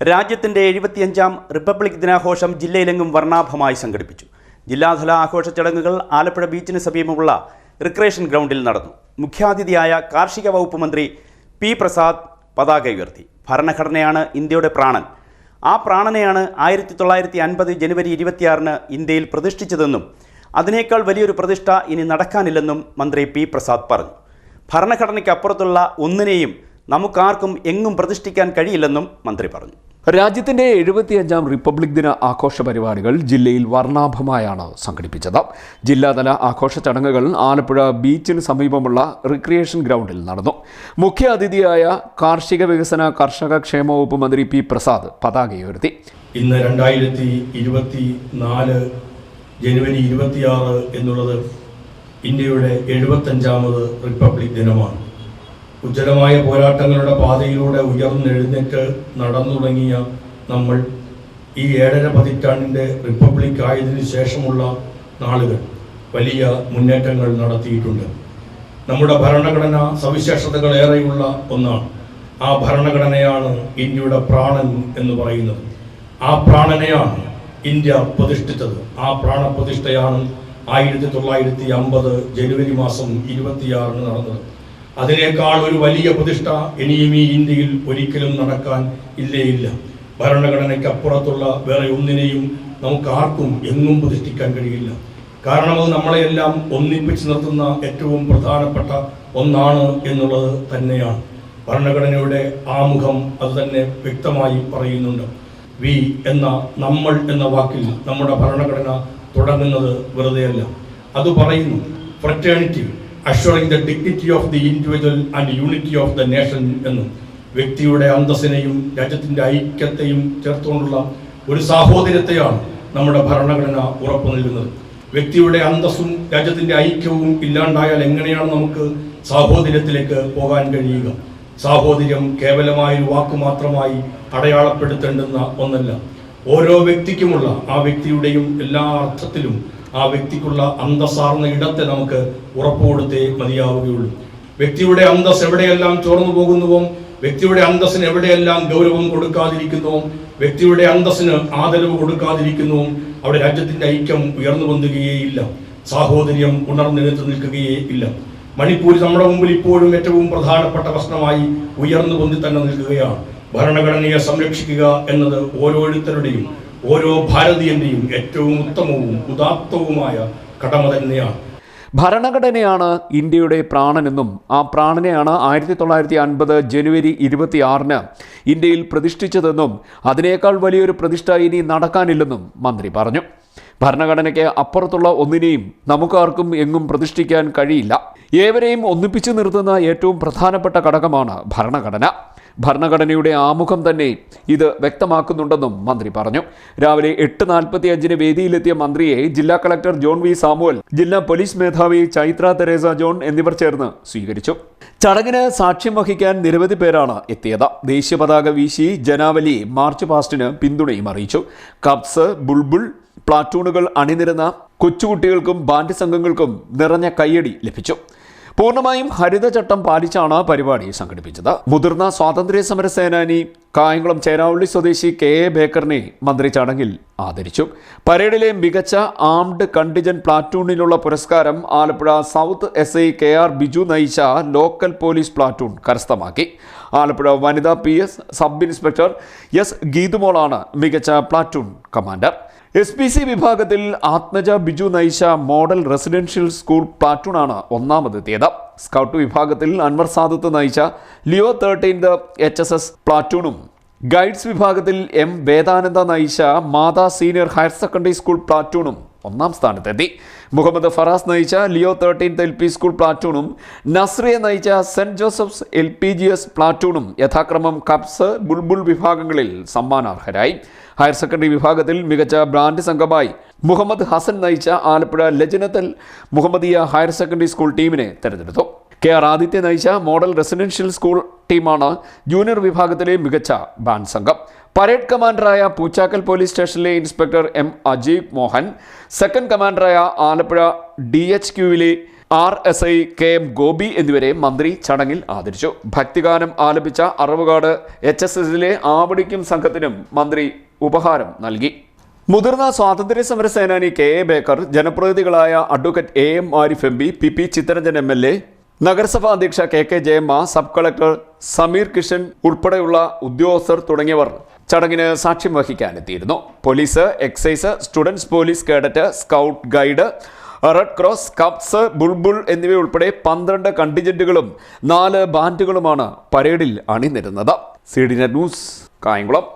രാജ്യത്തിന്റെ എഴുപത്തിയഞ്ചാം റിപ്പബ്ലിക് ദിനാഘോഷം ജില്ലയിലെങ്ങും വർണാഭമായി സംഘടിപ്പിച്ചു. ജില്ലാതല ആഘോഷ ചടങ്ങുകൾ ആലപ്പുഴ ബീച്ചിന് സമീപമുള്ള റിക്രിയേഷൻ ഗ്രൗണ്ടിൽ നടന്നു. മുഖ്യാതിഥിയായ കാർഷിക വകുപ്പ് മന്ത്രി പി പ്രസാദ് പതാക ഉയർത്തി. ഭരണഘടനയാണ് ഇന്ത്യയുടെ പ്രാണൻ. ആ പ്രാണനെയാണ് ആയിരത്തി തൊള്ളായിരത്തി അൻപത് ജനുവരി ഇരുപത്തിയാറിന് ഇന്ത്യയിൽ പ്രതിഷ്ഠിച്ചതെന്നും അതിനേക്കാൾ വലിയൊരു പ്രതിഷ്ഠ ഇനി നടക്കാനില്ലെന്നും മന്ത്രി പി പ്രസാദ് പറഞ്ഞു. ഭരണഘടനയ്ക്കപ്പുറത്തുള്ള ഒന്നിനെയും നമുക്കാർക്കും എങ്ങും പ്രതിഷ്ഠിക്കാൻ കഴിയില്ലെന്നും മന്ത്രി പറഞ്ഞു. രാജ്യത്തിന്റെ എഴുപത്തിയഞ്ചാം റിപ്പബ്ലിക് ദിന ആഘോഷ പരിപാടികൾ ജില്ലയിൽ വർണാഭമായാണ് സംഘടിപ്പിച്ചത്. ജില്ലാതല ആഘോഷ ചടങ്ങുകൾ ആലപ്പുഴ ബീച്ചിന് സമീപമുള്ള റിക്രിയേഷൻ ഗ്രൗണ്ടിൽ നടന്നു. മുഖ്യ അതിഥിയായ കാർഷിക വികസന കർഷക ക്ഷേമ വകുപ്പ് മന്ത്രി പി പ്രസാദ് പതാക ഉയർത്തി ഇന്ന് രണ്ടായിരത്തി ഇരുപത്തി നാല് ജനുവരി ഇരുപത്തിയാറ് എന്നുള്ളത് ഇന്ത്യയുടെ എഴുപത്തഞ്ചാമത് റിപ്പബ്ലിക് ദിനമാണ്. ഉജ്ജ്വലമായ പോരാട്ടങ്ങളുടെ പാതയിലൂടെ ഉയർന്നെഴുന്നേറ്റ് നടന്നു തുടങ്ങിയ നമ്മൾ ഈ ഏഴര പതിറ്റാണ്ടിന്റെ റിപ്പബ്ലിക് ആയതിനു ശേഷമുള്ള നാളുകൾ വലിയ മുന്നേറ്റങ്ങൾ നടത്തിയിട്ടുണ്ട്. നമ്മുടെ ഭരണഘടന സവിശേഷതകളേറെയുള്ള ഒന്നാണ്. ആ ഭരണഘടനയാണ് ഇന്ത്യയുടെ പ്രാണൻ എന്ന് പറയുന്നത്. ആ പ്രാണനെയാണ് ഇന്ത്യ പ്രതിഷ്ഠിച്ചത്. ആ പ്രാണപ്രതിഷ്ഠയാണ് ആയിരത്തി തൊള്ളായിരത്തി അമ്പത് ജനുവരി മാസം ഇരുപത്തിയാറിന് നടന്നത്. അതിനേക്കാൾ ഒരു വലിയ പ്രതിഷ്ഠ ഇനിയും ഈ ഇന്ത്യയിൽ ഒരിക്കലും നടക്കാൻ ഇല്ലേ ഇല്ല. ഭരണഘടനയ്ക്ക് അപ്പുറത്തുള്ള വേറെ ഒന്നിനെയും നമുക്ക് ആർക്കും എങ്ങും പ്രതിഷ്ഠിക്കാൻ കഴിയില്ല. കാരണം അത് നമ്മളെയെല്ലാം ഒന്നിപ്പിച്ച് നിർത്തുന്ന ഏറ്റവും പ്രധാനപ്പെട്ട ഒന്നാണ് എന്നുള്ളത് തന്നെയാണ്. ഭരണഘടനയുടെ ആമുഖം അത് തന്നെ വ്യക്തമായി പറയുന്നുണ്ട്. വി എന്ന നമ്മൾ എന്ന വാക്കിൽ നമ്മുടെ ഭരണഘടന തുടങ്ങുന്നത് വെറുതെയല്ല. അത് പറയുന്നു fraternity assuring the dignity of the individual and unity of the nation എന്നും വ്യക്തിയുടെ അന്തസ്സിനെയും രാജ്യത്തിന്റെ ഐക്യത്തെയും ചേർത്തുകൊണ്ടുള്ള ഒരു സാഹോദര്യത്തെയാണ് നമ്മുടെ ഭരണഘടന ഉറപ്പു നൽകുന്നത്. വ്യക്തിയുടെ അന്തസ്സും രാജ്യത്തിന്റെ ഐക്യവും ഇല്ലാണ്ടായാൽ എങ്ങനെയാണ് നമുക്ക് സാഹോദര്യത്തിലേക്ക് പോകാൻ കഴിയുക? സാഹോദര്യം കേവലമായ ഒരു വാക്ക് മാത്രമായി അടയാളപ്പെടുത്തേണ്ടുന്ന ഒന്നല്ല. ഓരോ വ്യക്തിക്കുമുള്ള ആ വ്യക്തിയുടെയും എല്ലാ അർത്ഥത്തിലും ആ വ്യക്തിക്കുള്ള അന്തസ്സാർന്ന ഇടത്തെ നമുക്ക് ഉറപ്പുകൊടുത്തേ മതിയാവുകയുള്ളൂ. വ്യക്തിയുടെ അന്തസ് എവിടെയെല്ലാം ചോർന്നു പോകുന്നുവോ വ്യക്തിയുടെ അന്തസ്സിന് എവിടെയെല്ലാം ഗൗരവം കൊടുക്കാതിരിക്കുന്നു വ്യക്തിയുടെ അന്തസ്സിന് ആദരവ് കൊടുക്കാതിരിക്കുന്നു അവിടെ രാജ്യത്തിന്റെ ഐക്യം ഉയർന്നു പൊന്തുകയേയില്ല സാഹോദര്യം ഉണർന്നെടുത്ത് നിൽക്കുകയേ ഇല്ല. മണിപ്പൂർ നമ്മുടെ മുമ്പിൽ ഇപ്പോഴും ഏറ്റവും പ്രധാനപ്പെട്ട പ്രശ്നമായി ഉയർന്നു പൊന്തി തന്നെ നിൽക്കുകയാണ്. ഭരണഘടനയെ സംരക്ഷിക്കുക എന്നത് ഓരോരുത്തരുടെയും ഓരോ ഭാരതീയന്റെയും ഏറ്റവും ഉത്തമവും ഉദാത്തവുമായ കടമ തന്നെയാണ്. ഭരണഘടനയാണ് ഇന്ത്യയുടെ പ്രാണനെന്നും ആ പ്രാണനെയാണ് ആയിരത്തി തൊള്ളായിരത്തി അൻപത് ജനുവരി ഇരുപത്തിയാറിന് ഇന്ത്യയിൽ പ്രതിഷ്ഠിച്ചതെന്നും അതിനേക്കാൾ വലിയൊരു പ്രതിഷ്ഠ ഇനി നടക്കാനില്ലെന്നും മന്ത്രി പറഞ്ഞു. ഭരണഘടനയ്ക്ക് അപ്പുറത്തുള്ള ഒന്നിനെയും നമുക്കാർക്കും എങ്ങും പ്രതിഷ്ഠിക്കാൻ കഴിയില്ല. ഏവരെയും ഒന്നിപ്പിച്ചു നിർത്തുന്ന ഏറ്റവും പ്രധാനപ്പെട്ട ഘടകമാണ് ഭരണഘടന. ഭരണഘടനയുടെ ആമുഖം തന്നെ ഇത് വ്യക്തമാക്കുന്നുണ്ടെന്നും മന്ത്രി പറഞ്ഞു. രാവിലെ എട്ട് നാൽപ്പത്തി അഞ്ചിന് വേദിയിലെത്തിയ മന്ത്രിയെ ജില്ലാ കളക്ടർ ജോൺ വി സാമുവൽ ജില്ലാ പോലീസ് മേധാവി ചൈത്ര തെരേസ ജോൺ എന്നിവർ ചേർന്ന് സ്വീകരിച്ചു. ചടങ്ങിന് സാക്ഷ്യം വഹിക്കാൻ നിരവധി പേരാണ് എത്തിയത്. ദേശീയ പതാക വീശി ജനാവലി മാർച്ച് പാസ്റ്റിന് പിന്തുണയും അറിയിച്ചു. കപ്സ് ബുൾബുൾ പ്ലാറ്റൂണുകൾ അണിനിരുന്ന കൊച്ചുകുട്ടികൾക്കും ബാൻഡ് സംഘങ്ങൾക്കും നിറഞ്ഞ കയ്യടി ലഭിച്ചു. പൂർണമായും ഹരിതചട്ടം പാലിച്ചാണ് പരിപാടി സംഘടിപ്പിച്ചത്. മുതിർന്ന സ്വാതന്ത്ര്യ സമര സേനാനി കായംകുളം ചേരാവള്ളി സ്വദേശി കെ എ ബേക്കറിനെ മന്ത്രി ചടങ്ങിൽ ആദരിച്ചു. പരേഡിലെ മികച്ച ആംഡ് കണ്ടിജൻ പ്ലാറ്റൂണിനുള്ള പുരസ്കാരം Alappuzha south S I K R Biju നയിച്ച ലോക്കൽ പോലീസ് പ്ലാറ്റൂൺ കരസ്ഥമാക്കി. ആലപ്പുഴ വനിതാ P S sub inspector S ഗീതുമോളാണ് മികച്ച platoon commander. S P C വിഭാഗത്തിൽ ആത്മജ ബിജു നയിച്ച മോഡൽ റെസിഡൻഷ്യൽ സ്കൂൾ പ്ലാറ്റൂണാണ് ഒന്നാമതെത്തിയത്. സ്കൗട്ട് വിഭാഗത്തിൽ അൻവർ സാദത്ത് നയിച്ച Leo thirteenth H S S പ്ലാറ്റൂണും guides വിഭാഗത്തിൽ എം വേദാനന്ദ നയിച്ച Matha senior higher secondary school പ്ലാറ്റൂണും ഒന്നാം സ്ഥാനത്തെത്തി. മുഹമ്മദ് ഫറാസ് നയിച്ച Leo thirteenth L P school പ്ലാറ്റൂണും നസ്രിയെ നയിച്ച Saint Joseph's L P G S പ്ലാറ്റൂണും യഥാക്രമം കപ്സ് ബുൾബുൾ വിഭാഗങ്ങളിൽ സമ്മാനാർഹരായി. ഹയർ സെക്കൻഡറി വിഭാഗത്തിൽ മികച്ച ബ്രാൻഡ് സംഘമായി മുഹമ്മദ് ഹസൻ നയിച്ച Alappuzha Lajnathul Muhammadiya higher secondary school ടീമിനെ തെരഞ്ഞെടുത്തു. കെ ആർ ആദിത്യ നയിച്ച മോഡൽ റെസിഡൻഷ്യൽ സ്കൂൾ ടീമാണ് ജൂനിയർ വിഭാഗത്തിലെ മികച്ച ബാൻഡ് സംഘം. പരേഡ് കമാൻഡറായ പൂച്ചാക്കൽ പോലീസ് സ്റ്റേഷനിലെ inspector M Ajeev Mohan second കമാൻഡറായ Alappuzha D H ക്യുവിലെ R S I K M Gopi എന്നിവരെ മന്ത്രി ചടങ്ങിൽ ആദരിച്ചു. ഭക്തിഗാനം ആലപിച്ച അറവുകാട് എച്ച് എസ് എസിലെ ആവടിക്കും സംഘത്തിനും മന്ത്രി ഉപഹാരം നൽകി. മുതിർന്ന സ്വാതന്ത്ര്യ സമര സേനാനി K A Baker ജനപ്രതിനിധികളായ advocate A M Arif M P P P Chitharanjan M L A നഗരസഭാ അധ്യക്ഷ K K Jayamma sub collector Sameer Kishan ഉൾപ്പെടെയുള്ള ഉദ്യോഗസ്ഥർ തുടങ്ങിയവർ ചടങ്ങിന് സാക്ഷ്യം വഹിക്കാനെത്തിയിരുന്നു. Police excise students police cadet scout guide red cross cubs bulbul എന്നിവയുൾപ്പെടെ പന്ത്രണ്ട് കണ്ടിജന്റുകളും നാല് ബാൻഡുകളുമാണ് പരേഡിൽ അണിനിരുന്നത്. C D news Kayamkulam.